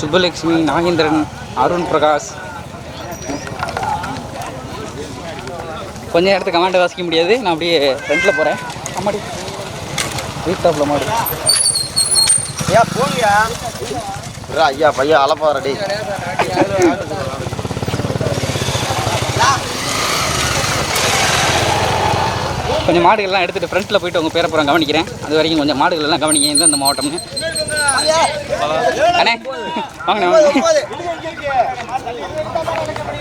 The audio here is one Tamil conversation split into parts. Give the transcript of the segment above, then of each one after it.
சுப்பலட்சுமி நாகேந்திரன் அருண் பிரகாஷ். கொஞ்ச நேரத்துக்கு கமாண்டை வாசிக்க முடியாது. நான் அப்படியே ஃப்ரண்ட்டில் போகிறேன் அம்மாடி. வீட்டாப்பில் மாடு. ஐயா போங்கயா ஐயா பையா அலப்பாரடி கொஞ்சம் மாடுகள்லாம் எடுத்துகிட்டு ஃப்ரண்ட்டில் போயிட்டு உங்கள் பேரப்புறம் கவனிக்கிறேன். அது வரைக்கும் கொஞ்சம் மாடுகள் எல்லாம் கவனிங்க எந்த இந்த மாவட்டம்னு. அண்ணே வாங்கண்ணே வாங்க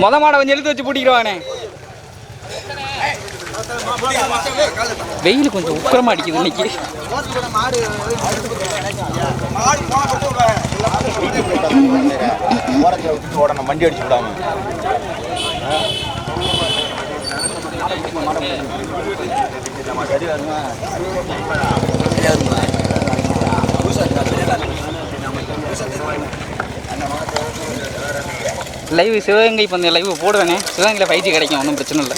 மொத மாடை கொஞ்சம் எழுத்து வச்சு பூட்டிக்கிறவாண்ணே வெயில் கொஞ்சம் உக்கரமா அடிக்குது இன்னைக்கு. வண்டி அடிச்சு விடாம லைவ் சிவகங்கை பந்தய லைவ் போடுவேனே சிவகங்கையில் ஃபைவ் ஜி கிடைக்கும் ஒன்றும் பிரச்சனை இல்லை.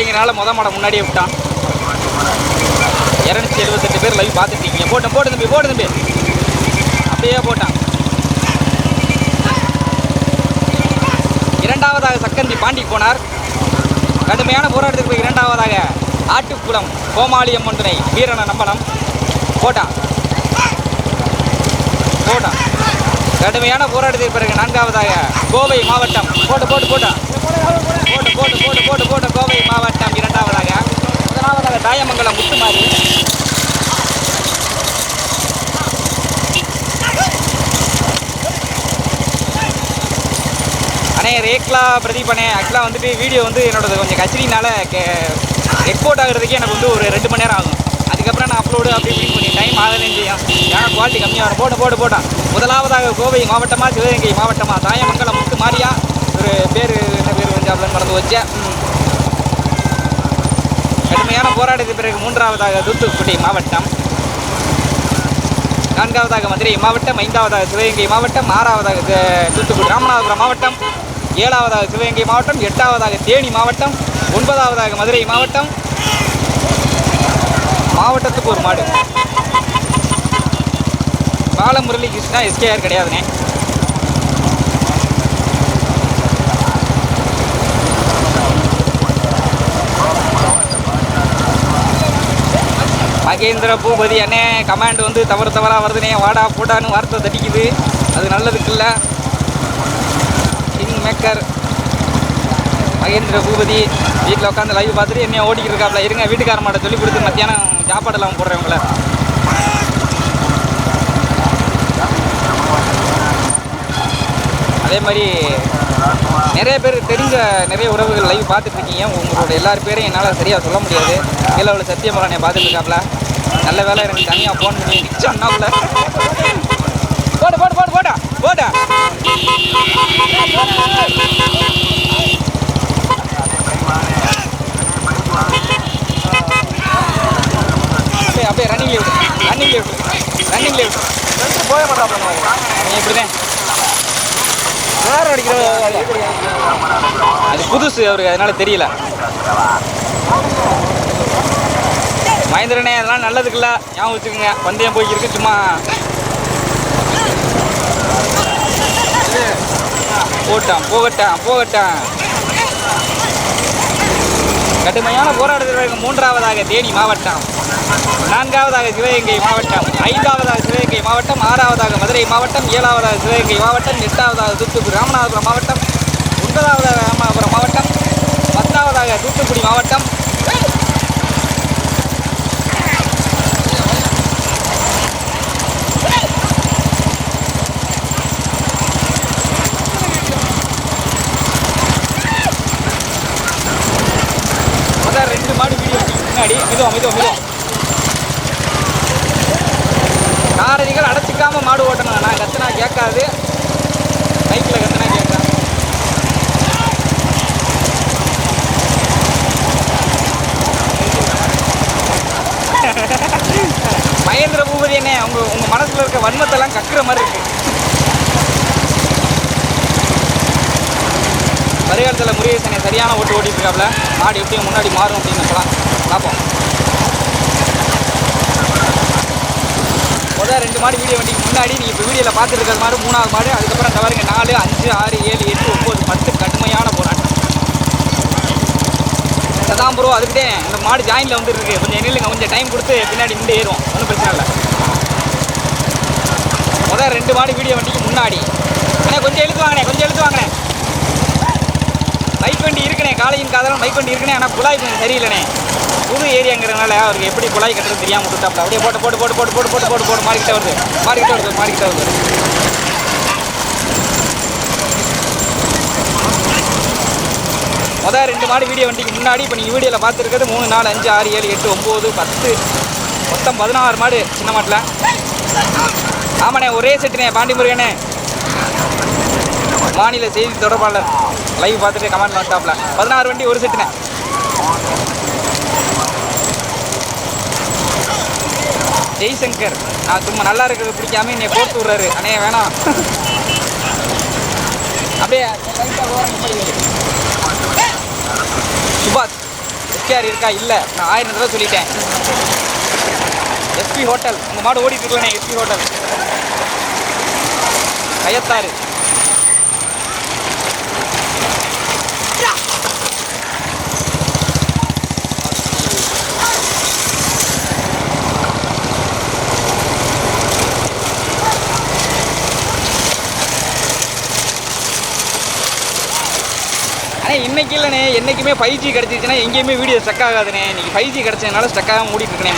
இல்லைங்கிறனால வீலர் மொத மாடம் முன்னாடியே விட்டான். இரநூத்தி எழுபத்தெட்டு பேர் லைவ் பார்த்துட்டீங்க இருக்கீங்க போட்டேன் போட்டு தம்பி போட்டு தம்பி. அப்படியே போட்டான். இரண்டாவதாக சக்கந்தி பாண்டி போனார். கடுமையான போராட்டத்திற்கு இரண்டாவதாக ஆட்டுக்குளம் கோமாளியம் அம்மன் துணை வீரன நம்பலம் போட்டான். போட்டான். கடுமையான போராட்டத்திற்கு பிறகு நான்காவதாக கோவை மாவட்டம். போட்டு போட்டு. போட்டான் போட்டு போட்டு போட்டு போட்டு போட்டு கோவை மாவட்டம் இரண்டாவதாக. முதலாவதாக தாயமங்கலம் முத்துமாரி. அண்ணே ரேக்லா பிரதீப் அண்ணே ஆக்சுவலாக வந்துட்டு வீடியோ வந்து என்னோடது கொஞ்சம் கச்சரினால எக்ஸ்போர்ட் ஆகுறதுக்கே எனக்கு வந்து ஒரு ரெண்டு மணி நேரம் ஆகும். அதுக்கப்புறம் நான் அப்லோடு அப்படி இப்படி கொஞ்சம் டைம் ஆகலைன்னு செய்யும் ஏன்னா குவாலிட்டி கம்மியாக வரும். போட்டு போட்டு போட்டான் முதலாவதாக கோவை மாவட்டமாக சிவகங்கை மாவட்டமா தாயமங்கலம் முத்து மாறியா ஒரு பேர் என்ன பேர் கொஞ்சம் மறந்து வச்சேன் கடுமையான போராட்டத்துக்கு பிறகு மூன்றாவதாக தூத்துக்குடி மாவட்டம். நான்காவதாக மதுரை மாவட்டம் ஐந்தாவதாக சிவகங்கை மாவட்டம் ஆறாவதாக தூத்துக்குடி ராமநாதபுரம் மாவட்டம் ஏழாவதாக சிவகங்கை மாவட்டம் எட்டாவதாக தேனி மாவட்டம் ஒன்பதாவதாக மதுரை மாவட்டம். மாவட்டத்துக்கு ஒரு மாடு. பாலமுரளி கிருஷ்ணா எஸ்கேஆர் கிடையாதுண்ணே மகேந்திர பூபதி அண்ணே கமாண்ட் வந்து தவறு தவறாக வருதுனே வாடா போடான்னு வார்த்தை தட்டிக்குது. அது நல்லதுக்கு இல்லை கிங் மேக்கர் மகேந்திர பூபதி வீட்டில் உட்காந்து லைவ் பார்த்துட்டு என்னைய ஓடிக்கிட்டு இருக்காப்ல. இருங்க வீட்டுக்கார மாட்ட சொல்லி கொடுத்து மத்தியானம் சாப்பாடெல்லாம் போடுறேன் உங்களை. அதே மாதிரி நிறைய பேர் தெரிஞ்ச நிறைய உறவுகள் லைவ் பார்த்துட்டு இருக்கீங்க. உங்களோட எல்லார் பேரையும் என்னால் சரியாக சொல்ல முடியாது. கீழே உள்ள சத்தியமலனை பார்த்துட்டு இருக்காப்ல. நல்ல வேலை எனக்கு தனியாக ஃபோன் பண்ணி சொன்னாப்ல. போடு போடு போடு போடா போடா. அப்படியே அப்படியே running leave running leave running leave போய மாட்டாப்ல நீ இப்படிதான். வேற அடிக்கிற அது புதுசு அவருக்கு அதனால தெரியல. மகேந்திரனே அதெல்லாம் நல்லதுக்குல்ல. ஞாபகம் வச்சுக்கோங்க. பந்தயம் போய்க்கிருக்கு சும்மா. போட்டான் போகட்டான் போகட்டான். கடுமையான போராட்டத்தில் மூன்றாவதாக தேனி மாவட்டம். நான்காவதாக சிவகங்கை மாவட்டம். ஐந்தாவதாக சிவகங்கை மாவட்டம். ஆறாவதாக மதுரை மாவட்டம். ஏழாவதாக சிவகங்கை மாவட்டம். எட்டாவதாக தூத்துக்குடி ராமநாதபுரம் மாவட்டம். ஒன்பதாவதாக ராமநாதபுரம் மாவட்டம். பத்தாவதாக தூத்துக்குடி மாவட்டம் அதான் ரெண்டு மாடு வீடியோ முன்னாடி மெதுவா மெதுவா காரணிகள் அடைச்சிக்காம மாடு ஓட்டணும் நான் கத்துனா கேட்காது பைக்கில் கத்துனா கேட்காது மகேந்திர பூபதி என்ன உங்க உங்க மனசுல இருக்க வன்மத்தெல்லாம் கக்குற மாதிரி இருக்கு வருகாலத்தில் முருகேசனை சரியான ஓட்டு ஓட்டிட்டு இருக்காப்ல மாடு எப்படியும் முன்னாடி மாறும் அப்படின்னு சொல்லலாம் பார்ப்போம். முதல் ரெண்டு மாடு வீடியோ வண்டிக்கு முன்னாடி நீங்கள் இப்போ வீடியோவில் பார்த்துட்டு இருக்கிற மாதிரி மூணாவது மாடு அதுக்கப்புறம் தவறுங்க நாலு அஞ்சு ஆறு ஏழு எட்டு ஒம்பது பத்து கடுமையான போராட்டம். அதான் ப்ரோ அதுக்கிட்டே இந்த மாடு ஜாயினில் வந்துருக்கு. கொஞ்சம் நில்லுங்க கொஞ்சம் டைம் கொடுத்து பின்னாடி நின்று ஏறுவோம். ஒன்றும் பிரச்சனை இல்லை. முதல் ரெண்டு மாடு வீடியோ வண்டிக்கு முன்னாடி. அண்ணே கொஞ்சம் எழுத்து வாங்கண்ணே கொஞ்சம் எழுத்து வாங்கினேன் காலேஜின் காதலும் பைக் வண்டி ஆனால் குழாய் கொஞ்சம் சரியில்லைண்ணே புது ஏரியாங்கிறனால அவருக்கு எப்படி குழாய் கட்டுறது தெரியாமல் கொடுத்தாப்புல அப்படியே போட்டு போட்டு போட்டு போட்டு போட்டு போட்டு போட்டு போட்டு மாறிக்கிட்டே வருது. மாறிக்கிட்டே வருது மாறிக்கிட்டே வருது. மொதல் ரெண்டு மாடு வீடியோ வண்டிக்கு முன்னாடி இப்போ நீங்கள் வீடியோவில் பார்த்துருக்கிறது மூணு நாலு அஞ்சு ஆறு ஏழு எட்டு ஒம்பது பத்து மொத்தம் பதினாறு மாடு சின்ன மாட்டில். ஆமாண்ணே ஒரே செட்டுண்ணே பாண்டி முருகனே மாநில செய்தி தொடர்பாளர் லைவ் பார்த்துட்டு கமெண்ட் பண்ணிட்டாப்ல பதினாறு வண்டி ஒரு செட்டுண்ணே ஜெய்சங்கர். நான் சும்மா நல்லா இருக்கிறது பிடிக்காம என்னை போட்டு விடுறாரு. அண்ணே வேணாம். அப்படியே சுபாஷ் எஸ்கேஆர் இருக்கா? இல்லை. நான் ஆயிரம் தடவை சொல்லிட்டேன். எஸ்பி ஹோட்டல் உங்கள் மாடு ஓடிட்டு இருக்கலண்ணே எஸ்பி ஹோட்டல் கயத்தாறு ஆனால் இன்னைக்கு இல்லைண்ணே. என்றைக்குமே ஃபைவ் ஜி கிடச்சிச்சுன்னா எங்கேயுமே வீடியோ ஸ்டக் ஆகாதுண்ணே. நீங்கள் ஃபைவ் ஜி கிடச்சதுனால ஸ்டக் ஆகாமல் ஓடிட்டு இருக்கனே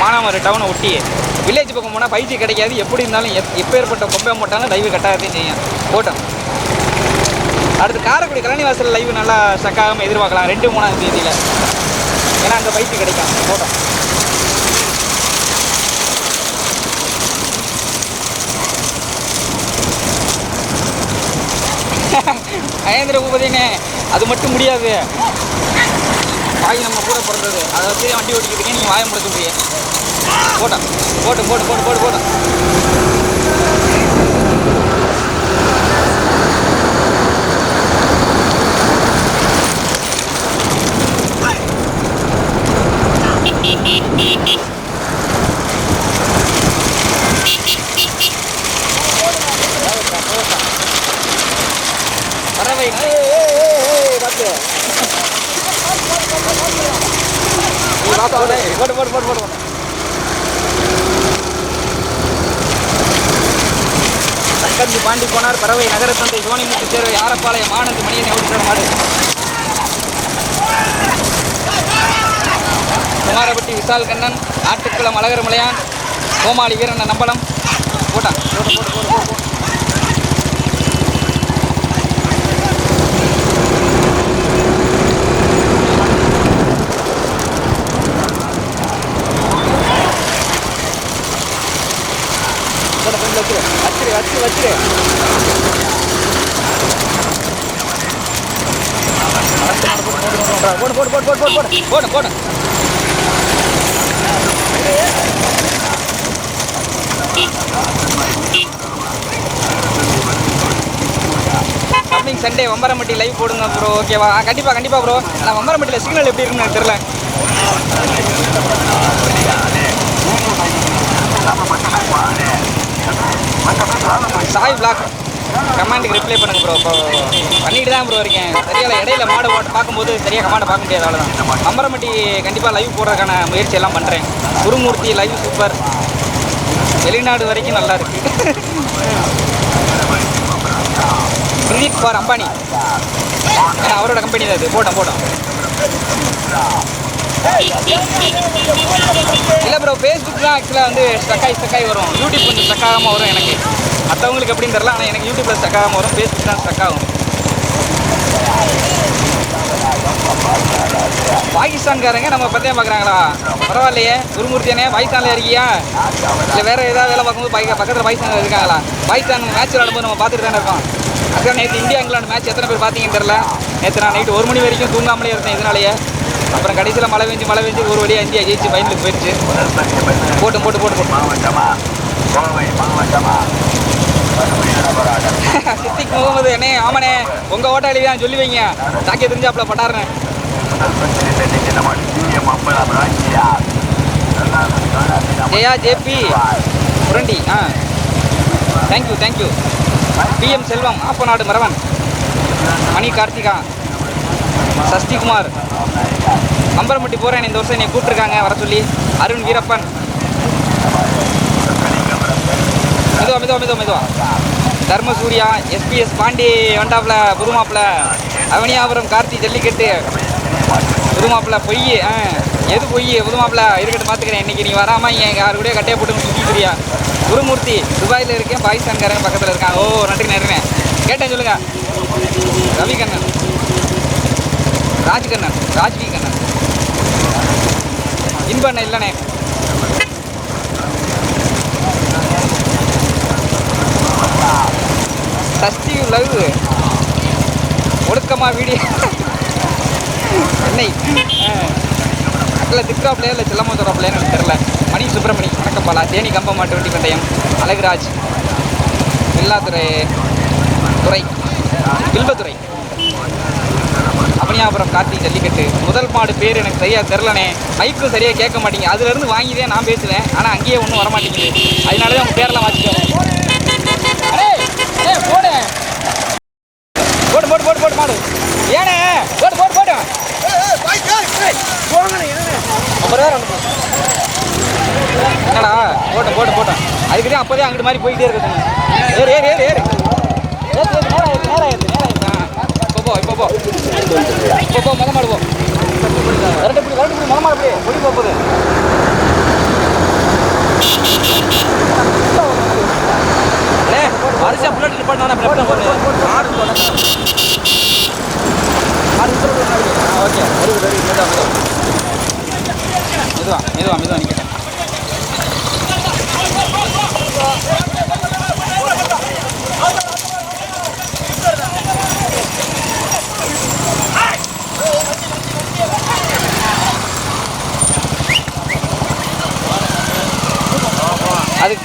டவுனை ஒட்டி வில்லேஜ் பக்கம் போனால் ஃபைவ் ஜி கிடைக்காது. எப்படி இருந்தாலும் எப் எப்பேற்பட்ட கொம்பை போட்டாலும் லைவ் கட்டாகத்தையும் செய்யும். போட்டோம். அடுத்து காரைக்குடி கலனிவாசல் லைவ் நல்லா ஸ்டக் ஆகாமல் எதிர்பார்க்கலாம். ரெண்டு மூணாம் தேதியில். ஏன்னா அங்கே ஃபைவ் ஜி கிடைக்கும். போட்டோம். மகேந்திர பூபதினே அது மட்டும் முடியாது. வாய் நம்ம கூட பிறந்தது. அதை வச்சு வண்டி ஓட்டிக்கிறதுக்கே நீங்கள் வாயம் பிடிக்க முடியும் போட்டோம் போட்டு. போட்டு போட்டு போட்டு போட்டோம் பறவை. போட்டு போட்டு போட்டு போட்டு தக்கஞ்சி பாண்டி போனார். பறவை நகரத்தந்தை சோனிமுத்து சேர்வை ஆரப்பாளையம் ஆனந்த் மணியனை ஓடிச்சார் மாடு. குமாரப்பட்டி விசால் கண்ணன் ஆட்டுக்குளம் அழகர் மலையான் கோமாளி வீரன் நம்பலம். போட்டான். போட்டு போட்டு போட்டு போட்டு வச்சிரு வச்சிரு வச்சிரு வச்சிரு. போடு போடு போடு போடு போடு போடு போடு போடு. கம்மிங் சண்டே வம்பரம்பட்டி லைவ் போடுங்க ப்ரோ ஓகேவா கண்டிப்பாக கண்டிப்பாக ப்ரோ ஆனால் வம்பரம்பட்டியில் சிக்னல் எப்படி இருக்குன்னு தெரியல. சாய் பிளாக் கமாண்டுக்கு ரிப்ளை பண்ணுங்க ப்ரோ இப்போ பண்ணிட்டு தான் ப்ரோ இருக்கேன். சரியான இடையில மாடு ஓட்டு பார்க்கும்போது சரியாக கமாண்டை பார்க்க முடியாது அவ்வளோதான் அம்பரமட்டி கண்டிப்பாக லைவ் போடுறதுக்கான முயற்சி எல்லாம் பண்ணுறேன் குருமூர்த்தி லைவ் சூப்பர் வெளிநாடு வரைக்கும் நல்லா இருக்கு. Credit for Ambani. ஏன்னா அவரோட கம்பெனி தான் இது. போட்டோம் போட்டோம். இல்லை ப்ரோ ஃபேஸ்புக் தான் ஆக்சுவலாக வந்து ஸ்டக்காய் ஸ்டக்காய் வரும். யூடியூப் கொஞ்சம் ஸ்டக்காகாமல் வரும் எனக்கு. மற்றவங்களுக்கு எப்படின்னு தெரில ஆனால் எனக்கு யூடியூப்பில் ஸ்டக் ஆகாமல் வரும் ஃபேஸ்புக் தான் ஸ்டக் ஆகும். பாகிஸ்தான்காரங்க நம்ம பற்றியும் பார்க்குறாங்களா பரவாயில்லையே. குருமூர்த்தியானே பாகிஸ்தானில் இருக்கியா? இல்லை வேறு ஏதாவது வேலை பார்க்கும்போது பாய் பக்கத்தில் பாகிஸ்தானில் இருக்காங்களா? பாகிஸ்தான் மேட்ச் விளாடும்போது நம்ம பார்த்துட்டு தானே இருக்கோம். அக்கா நேற்று இந்தியா இங்கிலாந்து மேட்ச் எத்தனை பேர் பார்த்தீங்கன்னு தெரில நேற்று நான் நைட்டு ஒரு மணி வரைக்கும் தூங்காமலே இருந்தேன் இதனாலேயே. அப்புறம் கடைசியில் மழை பெஞ்சு மழை பெஞ்சு ஒரு வழியாக இந்தியா ஜெயிச்சு ஃபைனலுக்கு போயிடுச்சு. போட்டு போட்டு போட்டு போட்டு கோவை மாவட்டமா சித்திக் முகமது அண்ணே ஆமாண்ணே உங்கள் ஓட்டாளி தான் சொல்லி வைங்க தாக்கிய தெரிஞ்சாப்புல பட்டாருன்னு. ஜெயா ஜேபி புரண்டி ஆ. Thank you thank you PM Selvam Appanadu Maravan Mani Karthika Sashtikumar Ambarampatti போகிறேன் இந்த வருஷம் என்னை கூப்பிட்டுருக்காங்க வர சொல்லி. அருண் வீரப்பன். மெதுவா மெதுவா மெதுவா மெதுவா. தர்மசூர்யா எஸ்பிஎஸ் பாண்டி வண்டாப்புல புதுமாப்பிள அவனியாபுரம் கார்த்தி ஜல்லிக்கட்டு. புதுமாப்பிள பொய் ஆ. எது பொய் புதுமாப்பிள இருக்கட்டும் பார்த்துக்கிறேன். இன்னைக்கு நீ வராமல் என் யாரு கூட கட்டையை போட்டு சுற்றிக்கிறியா குருமூர்த்தி துபாயில் இருக்கேன் பாகிஸ்தான்காரங்க பக்கத்தில் இருக்காங்க ஓ நன்றி நன்றிண்ணே கேட்டேன் சொல்லுங்க. ரவிகண்ணன். ராஜ்கண்ணன் ராஜ்வி கண்ணன் இன்பண்ண இல்லைண்ணே சஷ்டி லவ் ஒடுக்கமா வீடியோ. என்னை. இல்லை திக்ராப்லையா இல்லை செல்லம்மா தோறாப்லையான்னு எனக்கு தெரில மணி சுப்பிரமணி வணக்கம் பாலா. தேனி கம்பமாட்டு வண்டி பந்தயம் அழகுராஜ். வில்லாத்துறை துறை. வில்வத்துறை. அவனியாபுரம் கார்த்திக் ஜல்லிக்கட்டு. முதல் மாடு பேர் எனக்கு சரியாக தெரிலனே மைக்கும் சரியாக கேட்க மாட்டேங்க அதுலேருந்து வாங்கி தான் நான் பேசுவேன். ஆனால் அங்கேயே ஒன்றும் வர மாட்டேங்குது அதனால தான் உங்கள் பேரெல்லாம் வாசிக்கோங்க அடே, ஏய், போடு போடு போடு போடு போடு மாடு ஏனே போடு போடு போடு அப்புறம் வேற ஒண்ணு போ. என்னடா போட்டேன் போட்டு போட்டேன் அதுக்கு அங்கிட்டு மாதிரி போயிட்டே இருக்குது ஏறு ஏறு ஏறு ஏறு. ஏத்து, ஏத்து, நேரா ஏத்து, இப்போ போ இப்போ போ. இப்போ போ மொத மாடு போ. விரட்டு பிடி விரட்டு பிடி மாடு பொடி போகுது. புல்லட் நிப்பாட்டினா ஓகே. வெரி வெரி மெதுவா மெதுவா மெதுவா நிற்கிறேன்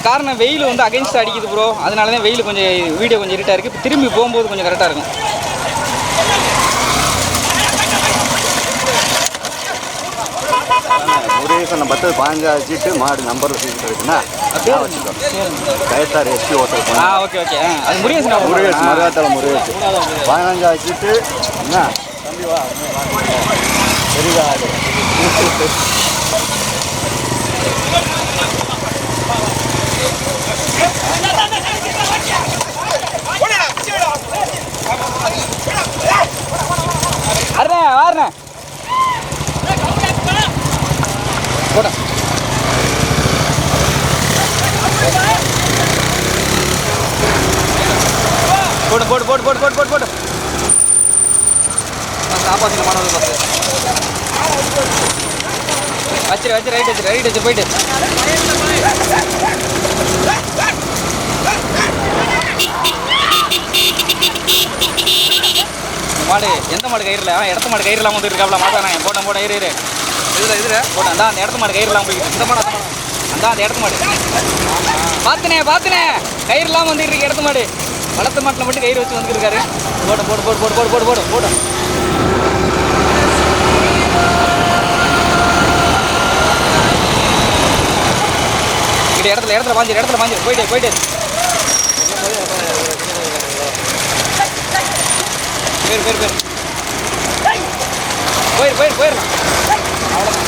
காரணம் வெயில் வந்து அகைன்ஸ்ட் அடிக்குது ப்ரோ அதனால தான் வெயில் கொஞ்சம் வீடியோ கொஞ்சம் இருட்டாக இருக்குது திரும்பி போகும்போது கொஞ்சம் கரெக்டாக இருக்கும். நம்ம பத்து பதினஞ்சாவது சீட்டு மாடு நம்பர் சீட்டு இருக்குன்னா கைத்தார் எஸ்பி ஓட்டல் ஆ ஓகே ஓகே அது முருகேசன் முருகேஷ் மருகாத்தல என்ன? தம்பி வா பெரிய அருணே வாருண்ணே. போட. போடு போடு போடு போடு போடு போடு போடு. ஆப்போசிட் மாணவர்கள் பார்த்து. வச்சிரு வச்சு ரைட் வச்சு ரைட் வச்சு போயிட்டு. மாடு எந்த மாடு கயிறுல ஆ, இடத்த மாடு கயிறுலாம் இல்லாமல் வந்து இருக்காப்ல மாட்டானே போட்டேன் போட்டேன் இரு இரு. இதுல இதுல. போட்டேன் அந்த அந்த இடத்த மாடு கயிறுலாம் இல்லாமல் இந்த மாடு அந்த மாடு. அந்த இடத்த மாடு. பார்த்துனே பார்த்துனே கயிறு இல்லாமல் வந்துட்டு இருக்கு இடத்த மாடு. வளர்த்த மாட்டில் மட்டும் கயிறு வச்சு வந்துருக்காரு. இருக்காரு போடு போடு போடு போடு போடு போடு போடு. இங்கிட்ட இடத்துல இடத்துல பாஞ்சிரு இடத்துல பாஞ்சிரு. போயிட்டு போயிட்டு. போயிரு போயிரு பேர் போயிரு போயிரு போயிடலாம் அவ்வளோதான்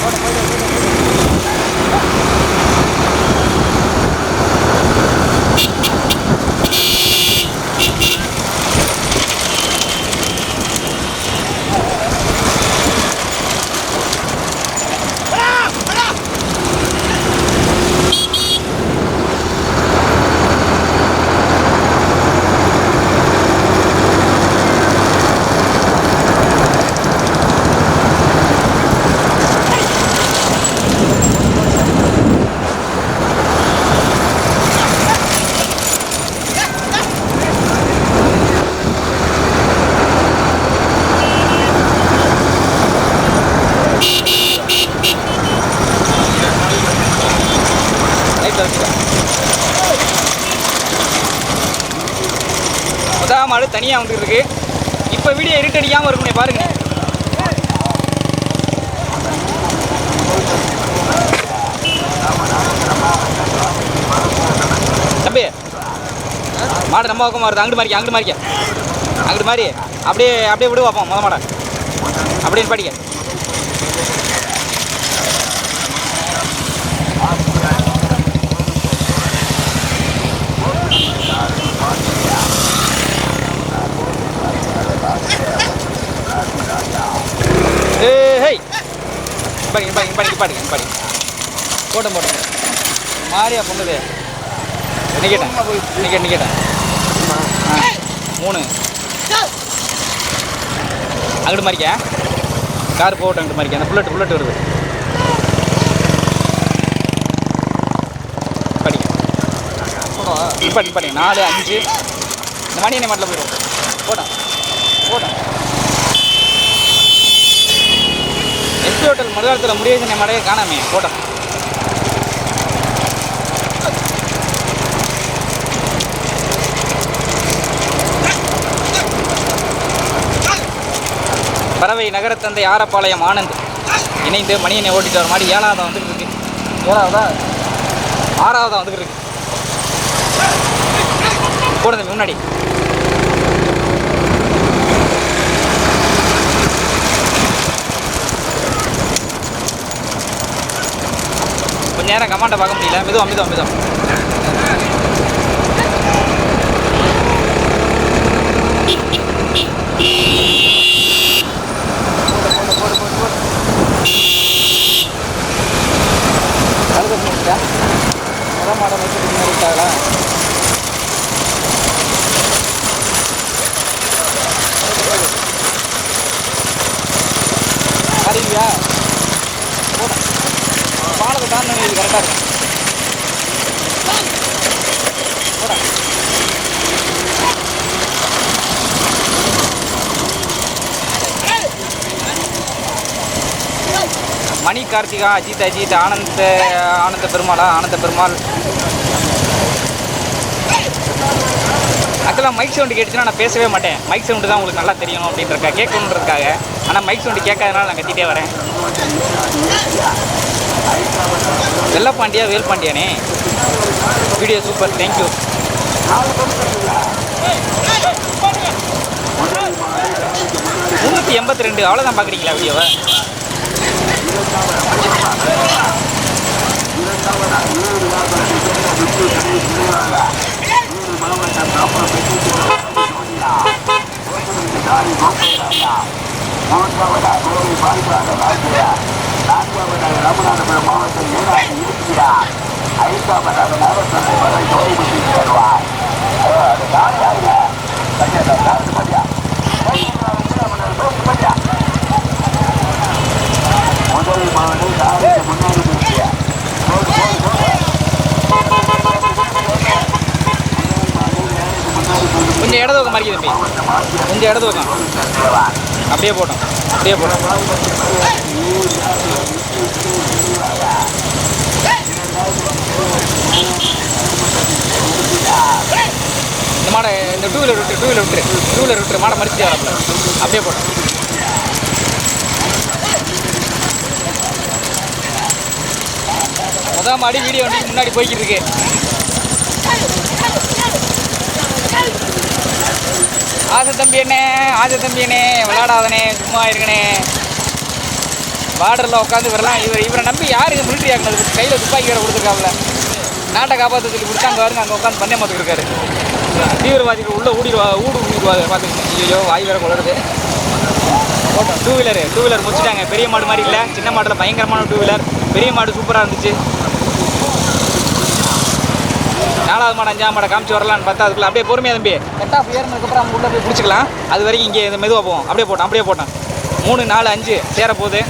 போடு போயிடு போயிடு முதல் தனியாக வந்துட்டு இருக்கு இப்போ வீடியோ இருட்டு அடிக்காமல் இருக்குமே பாருங்க. தம்பி மாடு நம்ம பக்கம் வருது. அங்கிட்டு மாறிக்க அங்கிட்டு மாறிக்க. அங்கிட்டு மாறி. அப்படியே அப்படியே விடு பார்ப்போம் முத மாடை. அப்படின்னு படிக்க ஏய் ஹேய் பாருங்க பாருங்க பாருங்க பாருங்க பாருங்க. போட்டோம் போட்டோம். மாறியா பொண்ணுது. நிக்கேட்டேன் நிக்கேட் நிக்கேட்டேன் மூணு. அங்கிட்டு மாறிக்க. கார் போகட்டும் அங்கிட்டு மாறிக்க. அந்த புல்லட் புல்லட் வருது. படிக்க நிப்பாட்டி நிப்பாட்டி நாலு அஞ்சு. இந்த மணி என்ன மாட்டில் போயிடும்? போட்டோம் போட்டோம் எஸ்பி ஹோட்டல் மறுகாலத்தில் முடியாது மடையை காணாமே. போட்டோம் பறவை நகரத்தந்தை ஆரப்பாளையம் ஆனந்த். இணைந்து மணியனை ஓட்டிட்டு வர மாதிரி ஏழாவதா வந்துட்டு இருக்கு. ஏழாவதா? ஆறாவதாக வந்துட்டு இருக்கு. போடு முன்னாடி. எனக்கு நேரம் கமாண்டை பார்க்க முடியல. மிதம் மிதம் மிதம் அறிவியா? பாலத்தை தாண்டி இது கரெக்டாக இருக்கும். மணி கார்த்திகா அஜித் அஜித் ஆனந்த ஆனந்த பெருமாளா? ஆனந்த பெருமாள். ஆக்சுவலாக மைக் சவுண்டு கேட்டுச்சுன்னா நான் பேசவே மாட்டேன். மைக் சவுண்டு தான் உங்களுக்கு நல்லா தெரியணும் அப்படின்றக்கா கேட்கணுன்றதுக்காக. ஆனால் மைக் சவுண்டு கேட்காதனால நான் கத்திட்டே வரேன். வெள்ளப்பாண்டியா வேல்பாண்டியானே? வீடியோ சூப்பர் தேங்க்யூ முந்நூற்றி எண்பத்தி ரெண்டு அவ்வளோதான் பார்க்குறீங்களா வீடியோவை? நான்காவதாக ராமநாதபுரம் மாவட்டம் ஏனாடி இருக்கிறார் ஐந்தாவதாக நாகத்தந்தை வரை நோய்பட்டி வருவார் அது காலியாக கல்யாணம் காசு பையா முதல் மாவட்டம் காலை முன்னாடி இந்த இடத்து பக்கம் மறிக்க தம்பி. இந்த இடத்து பக்கம். அப்படியே போட்டோம் அப்படியே போட்டோம் மாடை இந்த டூ வீலர் விட்டு டூ வீலர் விட்டு டூ வீலர் விட்டு மாடை மறிச்சு அப்படியே போட்டோம் முதல் மாடி வீடியோ வண்டிக்கு முன்னாடி போய்கிட்டு இருக்கு. ஆசை தம்பி என்ன ஆசை தம்பி அண்ணே விளையாடாதனே சும்மா இருக்கனே பார்டரில் உட்காந்து வரலாம். இவர் இவரை நம்பி யாருக்கு மிலிட்ரி ஆகினது கையில் துப்பாக்கி வேறு கொடுத்துருக்காப்புல நாட்டை காப்பாற்ற சொல்லி கொடுத்து அங்கே வருங்க அங்கே உட்காந்து பண்ணே பார்த்துட்டு தீவிரவாதிகள் உள்ளே ஊடிடுவா ஊடு ஊடிடுவாங்க பார்த்துக்கிட்டு ஐயோ வாய் வேற குளருது டூ வீலரு டூ வீலர் முடிச்சிட்டாங்க. பெரிய மாடு மாதிரி இல்லை. சின்ன மாடில் பயங்கரமான டூ வீலர் பெரிய மாடு சூப்பராக இருந்துச்சு. நாலாவது மாடு அஞ்சாவது மாடை காமிச்சு வரலான்னு பார்த்தா அதுக்குள்ள அப்படியே பொறுமையாக தம்பி. கட் ஆஃப் ஏறினதுக்கப்புறம் அவங்க உள்ளே போய் பிடிச்சிக்கலாம். அது வரைக்கும் இங்கே இந்த மெதுவாக போவோம். அப்படியே போட்டோம் அப்படியே போட்டோம் மூணு நாலு அஞ்சு. சேர போகுது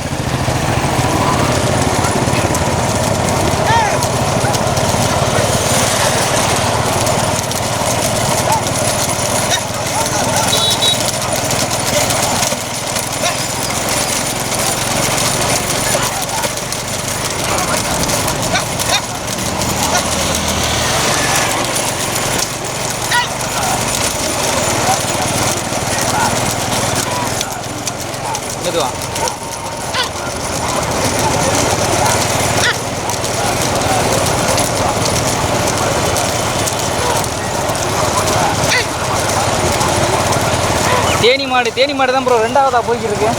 மெதுவா தேனி மாடு தேனி மாடு தான் ப்ரோ ரெண்டாவதாக போய்க்கிட்டு இருக்கு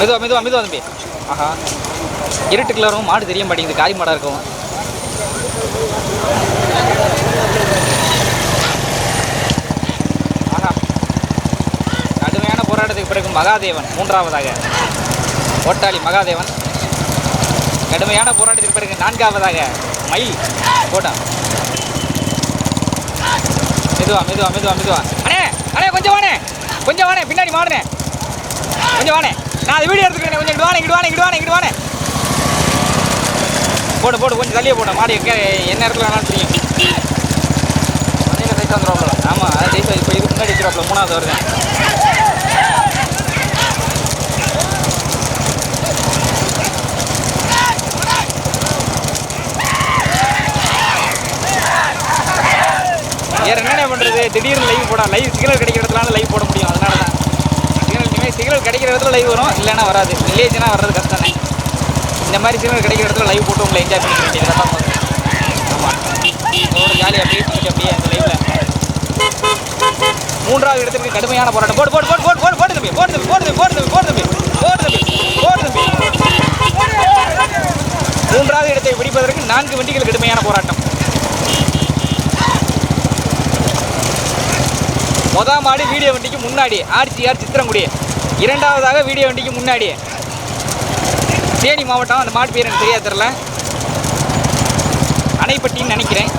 மெதுவா மெதுவா மெதுவா தம்பி. ஆஹா. இருட்டு கிளரும் மாடு தெரிய மாட்டேங்குது. காரி மாடாக இருக்கும் ஆஹா. கடுமையான போராட்டத்துக்கு பிறகு மகாதேவன் மூன்றாவதாக. ஓட்டாளி மகாதேவன். கடுமையான போராட்டத்திற்கு பிறகு நான்காவதாக. மயில் போட்டான் மெதுவா மெதுவா மெதுவா மெதுவா. அண்ணே அண்ணே கொஞ்சம் வாணே கொஞ்சம் வானே பின்னாடி மாடுனே கொஞ்சம் வானே நான் அது வீடியோ எடுத்துக்கிறேன் கொஞ்சம் இங்கிட்டு வானே இங்கிட்டு வானே இங்கிட்டு இங்கிட்டு போடு போடு கொஞ்சம் தள்ளியே போட. மாடு எங்க என்ன இடத்துல வேணாலும் தெரியும். மண்ணில் சைஸ் வந்துடுவாங்களா ஆமாம் அதான் சைஸ் இப்போ இதுக்கு முன்னாடி வச்சிருவாப்ல மூணாவது வருது. வேற என்னென்ன பண்ணுறது திடீர்னு லைவ் போட லைவ் சிக்னல் கிடைக்கிற இடத்துல லைவ் போட முடியும் அதனால தான் சிக்னல் இனிமேல் சிக்னல் கிடைக்கிற இடத்துல லைவ் வரும் இல்லைன்னா வராது வில்லேஜ்னா வர்றது கஷ்டம் இந்த மாதிரி சிக்னல் கிடைக்கிற இடத்துல லைவ் போட்டு உங்களை என்ஜாய் பண்ணிக்க வேண்டியது தான் ஆமாம் ஒரு ஜாலியாக பேசிக்கிட்டு அப்படியே அந்த லைவில் மூன்றாவது இடத்துக்கு கடுமையான போராட்டம் போட்டு போட்டு போட்டு போட்டு போட்டு போட்டு போட்டு போட்டு போட்டு போடு தம்பி போடு தம்பி போடு தம்பி போடு தம்பி போடு தம்பி மூன்றாவது இடத்தை பிடிப்பதற்கு நான்கு வண்டிகள் கடுமையான போராட்டம் மொதல் மாடு வீடியோ வண்டிக்கு முன்னாடி ஆர்சிஆர் சித்திரங்குடி இரண்டாவதாக வீடியோ வண்டிக்கு முன்னாடி தேனி மாவட்டம் அந்த மாட்டு பேர் எனக்கு தெரியாது தெரில அணைப்பட்டின்னு நினைக்கிறேன்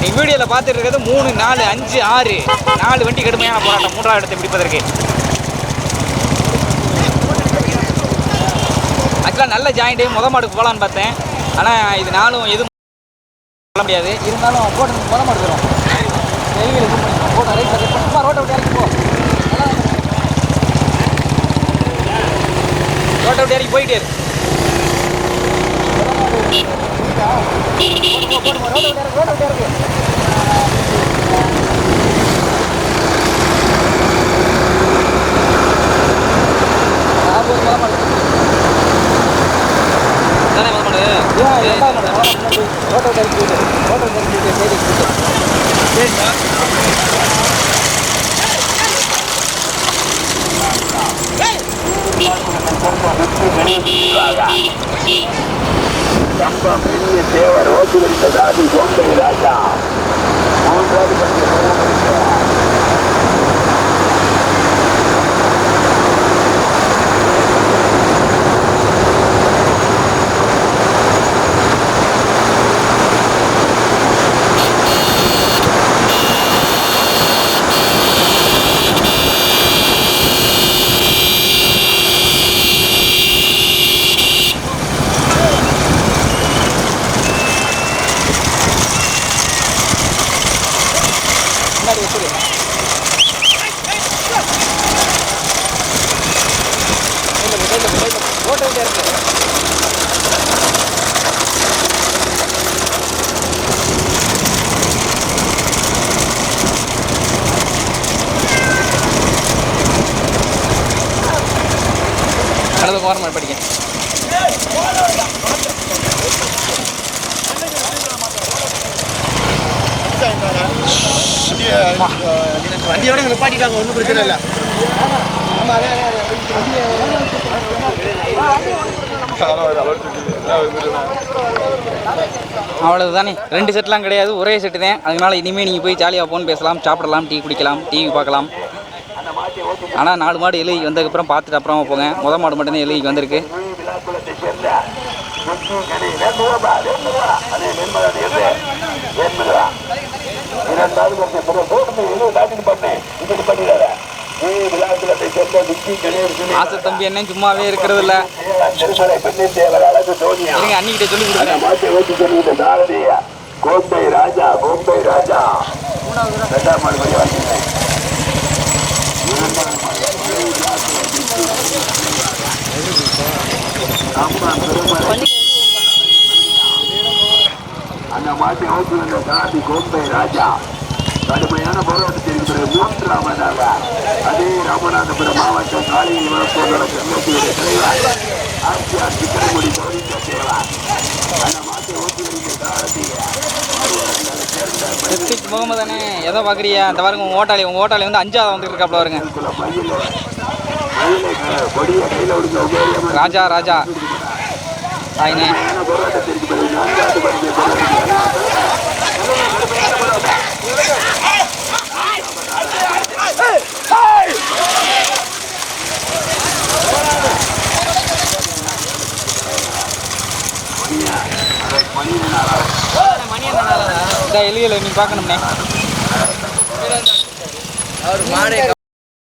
நீ வீடியோவில் பார்த்துட்டு இருக்கிறது மூணு நாலு அஞ்சு ஆறு நாலு வண்டி கடுமையான போராட்டம் மூன்றாவது இடத்தை பிடிப்பதற்கு ஆக்சுவலாக நல்ல ஜாயிண்ட்டு முத மாடுக்கு போகலான்னு பார்த்தேன் ஆனால் இது நாளும் எதுவும் சொல்ல முடியாது இருந்தாலும் போட்டு முத மாடு வரும் போட்டு ரோட்டை விட்டு இறக்கி போ ரோட்டை விட்டு இறக்கி போயிட்டே இரு தானே முத மாடு ரோட்டை விட்டு இறக்கி போயிட்டு ரோட்டை விட்டு இறக்கி போயிட்டு சைடு போயிட்டு கம்பம் பெரிய தேவர் ஓட்டுவிட்டதாதி கோட்டை ராஜா. மூன்றாவது பற்றி முன்னாடி ஓரமாக படிக்க வண்டியோட நிப்பாட்டிட்டாங்க ஒன்றும் பிரச்சனை இல்லை அவ்வளவுதானே ரெண்டு செட்லாம் கிடையாது ஒரே செட்டு தான் அதனால இனிமேல் நீங்கள் போய் ஜாலியாக ஃபோன் பேசலாம் சாப்பிடலாம் டீ குடிக்கலாம் டிவி பார்க்கலாம் ஆனால் நாலு மாடு எழுதிக்கு வந்ததுக்கப்புறம் பார்த்துட்டு அப்புறமா போங்க முத மாடு மட்டும்தான் எலிக்கு வந்திருக்கு இரண்டாவது ஆசை தம்பி என்ன சும்மாவே இருக்கிறது இல்ல திருமலை அன்னிக்கிட்ட சொல்லி அந்த கோப்பை ராஜா கோப்பை ராஜா ரெண்டாம் மாடு படி வாங்கினேன் அந்த மாட்டை ஓட்டி வந்த கோப்பை ராஜா. கடுமையான போராட்டத்திற்கு பிறகு மூன்றாவதாக அதே ராமநாதபுரம் மாவட்டம் காலையில் வளர்ப்போர் கமிட்டியுடைய தலைவர். ஆட்சியார் சிக்கனகுடி கோவிந்த தேவர். அந்த மாட்டை ஓட்டி வருகிற சாரதியை ரித்திக் முகமது தானே எதை பார்க்குறியா அந்த பாருங்க உங்கள் ஓட்டாளி உங்கள் ஓட்டாளி வந்து அஞ்சாவது வந்துட்டு இருக்காப்ல வருங்க ராஜா. ராஜா ஆயினே போராட்டத்திற்கு பிறகு நான்காவது பரிசை இந்த எழுதியில் நீ பார்க்கணும்னே அவர் மாடே